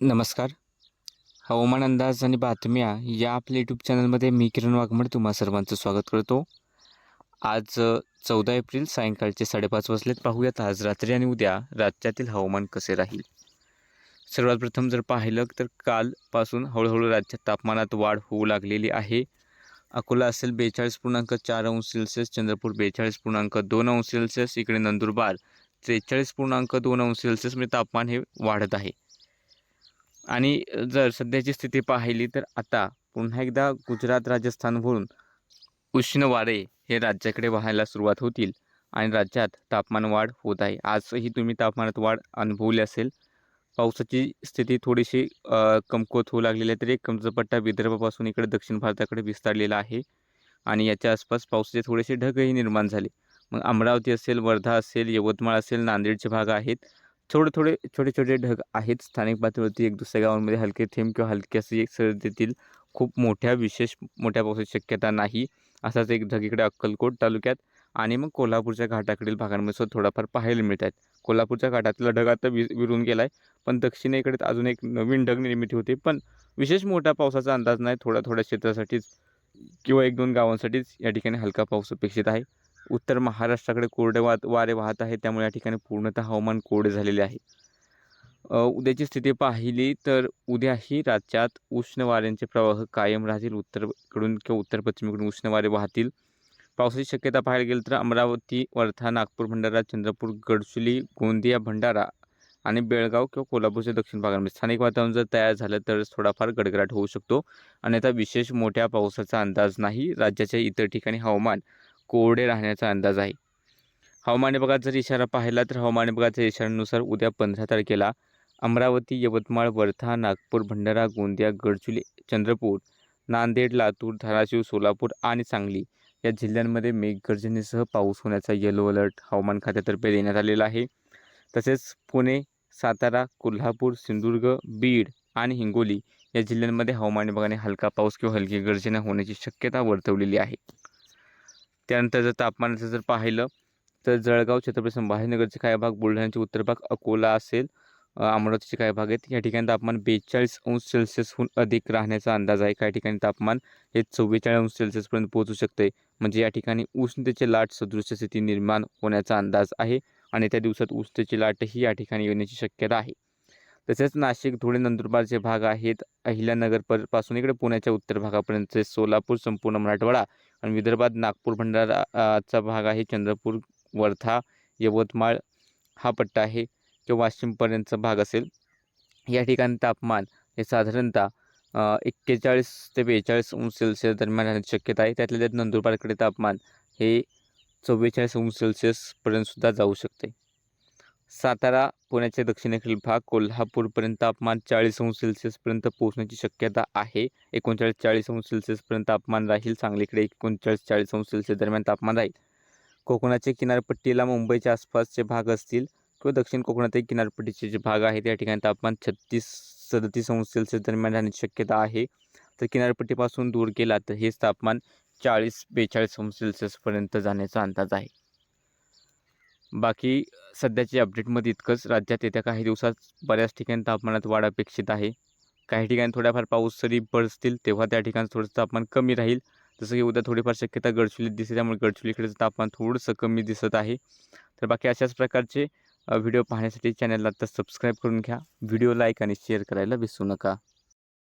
नमस्कार. हवामान अंदाज आणि बातम्या या आपल्या यूट्यूब चॅनलमध्ये मी किरण वाघमड तुम्हा सर्वांचं स्वागत करतो. आज चौदा एप्रिल सायंकाळचे साडेपाच वाजलेत. पाहूयात आज रात्री आणि उद्या राज्यातील हवामान कसे राहील? सर्वात प्रथम जर पाहिलं तर कालपासून हळूहळू राज्यात तापमानात वाढ होऊ लागलेली आहे. अकोला असेल बेचाळीस पूर्णांक चार अंश सेल्सिअस चंद्रपूर बेचाळीस पूर्णांक दोन अंश सेल्सिअस इकडे नंदुरबार त्रेचाळीस पूर्णांक दोन अंश सेल्सिअस म्हणजे तापमान हे वाढत आहे. आणि जर सध्याची स्थिती पाहिली तर आता पुन्हा एकदा गुजरात राजस्थानवरून उष्ण वारे हे राज्याकडे वाहायला सुरुवात होतील आणि राज्यात तापमान वाढ होत आहे. आजही तुम्ही तापमानात वाढ अनुभवली असेल. पावसाची स्थिती थोडीशी कमकुवत होऊ लागलेली आहे तरी एक विदर्भापासून इकडे दक्षिण भारताकडे विस्तारलेला आहे आणि याच्या आसपास पावसाचे थोडेसे ढगही निर्माण झाले. मग अमरावती असेल वर्धा असेल यवतमाळ असेल नांदेडचे भाग आहेत. थोडे थोडे छोटे छोटे ढग आहेत. स्थानिक पातळीवरती एक दुसऱ्या गावांमध्ये हलके थेंब किंवा हलके असे एक सरदेतील खूप मोठ्या विशेष मोठ्या पावसाची शक्यता नाही. असाच एक ढग इकडे अक्कलकोट तालुक्यात आणि मग कोल्हापूरच्या घाटाकडील भागांमध्ये सुद्धा थोडाफार पाहायला मिळत आहेत कोल्हापूरच्या घाटातला ढग आता वि विरून गेला आहे पण दक्षिणेकडे अजून एक नवीन ढग निर्मिती होते. पण विशेष मोठा पावसाचा अंदाज नाही. थोड्या थोड्या क्षेत्रासाठीच किंवा एक दोन गावांसाठीच या ठिकाणी हलका पाऊस अपेक्षित आहे. उत्तर महाराष्ट्राकडे कोरडे वा वारे वाहत आहे. त्यामुळे या ठिकाणी पूर्णतः हवामान कोरडे झालेले आहे. उद्याची स्थिती पाहिली तर उद्याही राज्यात उष्ण वाऱ्यांचे प्रवाह कायम राहतील. उत्तरकडून किंवा उत्तर पश्चिमेकडून उष्ण वारे वाहतील. पावसाची शक्यता पाहायला गेलं तर अमरावती वर्धा नागपूर भंडारा चंद्रपूर गडचुली गोंदिया भंडारा आणि बेळगाव किंवा कोल्हापूरच्या दक्षिण भागांमध्ये स्थानिक वातावरण जर तयार झालं तर थोडाफार गडगडाट होऊ शकतो. आणि आता विशेष मोठ्या पावसाचा अंदाज नाही. राज्याच्या इतर ठिकाणी हवामान कोरडे राहण्याचा अंदाज आहे. हवामान विभागाचा जर इशारा पाहिला तर हवामान विभागाच्या इशाऱ्यानुसार उद्या पंधरा तारखेला अमरावती यवतमाळ वर्धा नागपूर भंडारा गोंदिया गडचुली चंद्रपूर नांदेड लातूर धाराशिव सोलापूर आणि सांगली या जिल्ह्यांमध्ये मेघगर्जनेसह पाऊस होण्याचा येलो अलर्ट हवामान खात्यातर्फे देण्यात आलेला आहे. तसेच पुणे सातारा कोल्हापूर सिंधुदुर्ग बीड आणि हिंगोली या जिल्ह्यांमध्ये हवामान विभागाने हलका पाऊस किंवा हलकी गर्जना होण्याची शक्यता वर्तवलेली आहे. त्यानंतर जर तापमानाचं जर पाहिलं तर जळगाव छत्रपती संभाजीनगरचे काही भाग बुलढाण्याचे उत्तर भाग अकोला असेल अमरावतीचे काही भाग आहेत. या ठिकाणी तापमान बेचाळीस अंश सेल्सिअसहून अधिक राहण्याचा अंदाज आहे. काही ठिकाणी तापमान हे चव्वेचाळीस अंश सेल्सिअसपर्यंत पोहोचू शकते म्हणजे या ठिकाणी उष्णतेचे लाट सदृश्य स्थिती निर्माण होण्याचा अंदाज आहे आणि त्या दिवसात उष्णतेची लाटही या ठिकाणी येण्याची शक्यता आहे. तसेच नाशिक धुळे नंदुरबारचे भाग आहेत अहिल्यानगर परपासून इकडे पुण्याच्या उत्तर भागापर्यंतचे सोलापूर संपूर्ण मराठवाडा आणि विदर्भात नागपूर भंडाराचा भाग आहे चंद्रपूर वर्धा यवतमाळ. हा पट्टा आहे किंवा वाशिमपर्यंतचा भाग असेल. या ठिकाणी तापमान हे साधारणतः एक्केचाळीस ते बेचाळीस अंश सेल्सिअस दरम्यान राहण्याची शक्यता आहे. त्यातल्या त्यात नंदुरबारकडे तापमान हे चव्वेचाळीस अंश सेल्सिअसपर्यंतसुद्धा जाऊ शकते. सातारा पुण्याच्या दक्षिणेकडील भाग कोल्हापूरपर्यंत तापमान चाळीस अंश सेल्सिअसपर्यंत पोहोचण्याची शक्यता आहे. एकोणचाळीस चाळीस अंश सेल्सिअसपर्यंत तापमान राहील. सांगलीकडे एकोणचाळीस चाळीस अंश सेल्सिअस दरम्यान तापमान राहील. कोकणाच्या किनारपट्टीला मुंबईच्या आसपासचे भाग असतील किंवा दक्षिण कोकणातील किनारपट्टीचे जे भाग आहेत या ठिकाणी तापमान छत्तीस सदतीस अंश सेल्सिअस दरम्यान राहण्याची शक्यता आहे. तर किनारपट्टीपासून दूर गेला तर हेच तापमान चाळीस बेचाळीस अंश सेल्सिअसपर्यंत जाण्याचा अंदाज आहे. बाकी सध्याच्या अपडेटमध्ये इतकंच. राज्यात येत्या काही दिवसात बऱ्याच ठिकाणी तापमानात वाढ अपेक्षित आहे. काही ठिकाणी थोड्याफार पाऊस जरी पडतील तेव्हा त्या ठिकाणी थोडंसं तापमान कमी राहील. जसं की उद्या थोडीफार शक्यता गडचुलीत दिसते त्यामुळे गडचुलीकडेचं तापमान थोडंसं कमी दिसत आहे. तर बाकी अशाच प्रकारचे व्हिडिओ पाहण्यासाठी चॅनलला आता सबस्क्राईब करून घ्या. व्हिडिओ लाईक आणि शेअर करायला विसरू नका.